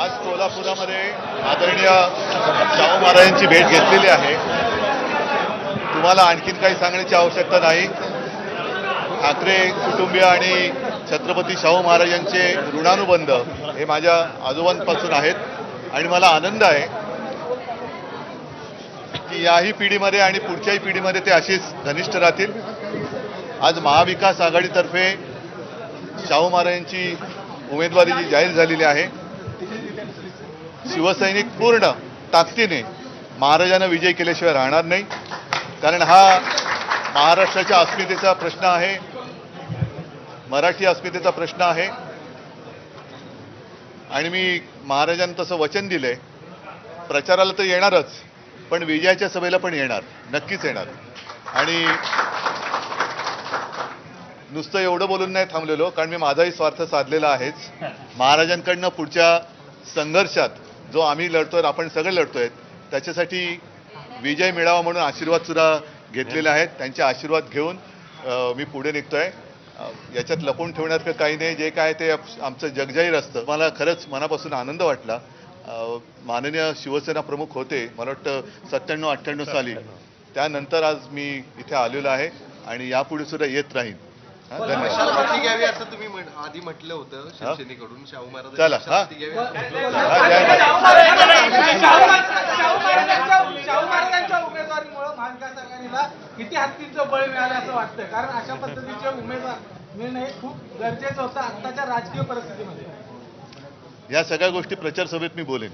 आज कोल्हापुरामध्ये आदरणीय शाहू महाराजांची भेट घेतलेली आहे. तुम्हाला आणखीन काही सांगण्याची आवश्यकता नाही. ठाकरे कुटुंबीय आणि छत्रपती शाहू महाराजांचे ऋणानुबंध हे माझ्या आजोबांपासून आहेत आणि मला आनंद आहे की याही पिढीमध्ये आणि पुढच्याही पिढीमध्ये ते अशीच घनिष्ठ राहतील. आज महाविकास आघाडीतर्फे शाहू महाराजांची उमेदवारी जी जाहीर झालेली आहे शिवसैनिक पूर्ण ताकदीने महाराजांना विजय केल्याशिवाय राहणार नाही. कारण हा महाराष्ट्राच्या अस्मितेचा प्रश्न आहे. मराठी अस्मितेचा प्रश्न आहे. आणि मी महाराजांना तसं वचन दिलंय. प्रचाराला तर येणारच पण विजयाच्या सभेला पण येणार नक्कीच येणार. आणि नुसतं एवढं बोलून नाही थांबलेलो कारण मी माझाही स्वार्थ साधलेला आहेच. महाराजांकडनं पुढच्या संघर्षात जो आम्ही लढतोय आपण सगळे लढतोय त्याच्यासाठी विजय मिळावा म्हणून आशीर्वाद सुद्धा घेतलेले आहेत. त्यांचे आशीर्वाद घेऊन मी पुढे निघतोय. याच्यात लपवून ठेवण्यासारखं काही नाही. जे काय ते आमचं जगजाहीर असतं. मला खरंच मनापासून आनंद वाटला. माननीय शिवसेना प्रमुख होते. मला वाटतं सत्त्याण्णव अठ्ठ्याण्णव साली. त्यानंतर आज मी इथे आलेलो आहे आणि यापुढे सुद्धा येत राहीन. घ्यावी असं तुम्ही आधी म्हटलं होतं शिवसेनेकडून. शाहू महाराज. चला. शाहू महाराजांच्या शाहू महाराजांच्या- शाहू महाराजांच्या उमेदवारीमुळे महाविकास आघाडीला किती हत्तीचं बळ मिळालं असं वाटतं? कारण अशा पद्धतीचे उमेदवार मिळणं हे खूप गरजेचं होतं आत्ताच्या राजकीय परिस्थितीमध्ये. या सगळ्या गोष्टी प्रचार सभेत मी बोलेन.